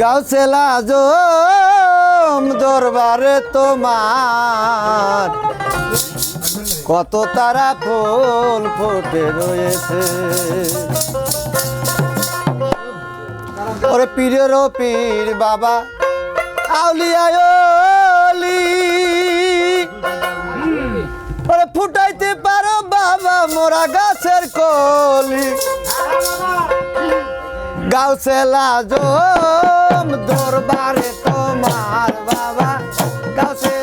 গাউসেলা আজম দরবারে তোমার। কত তারা ফুল ফুটে রয়েছে। ওরে পীরের পীর বাবা আউলিয়ায় ওরে ফুটাইতে পারো বাবা মোরা গাছের কলি। গাউসেলা জোর দরবারে তোমার বাবা কাছে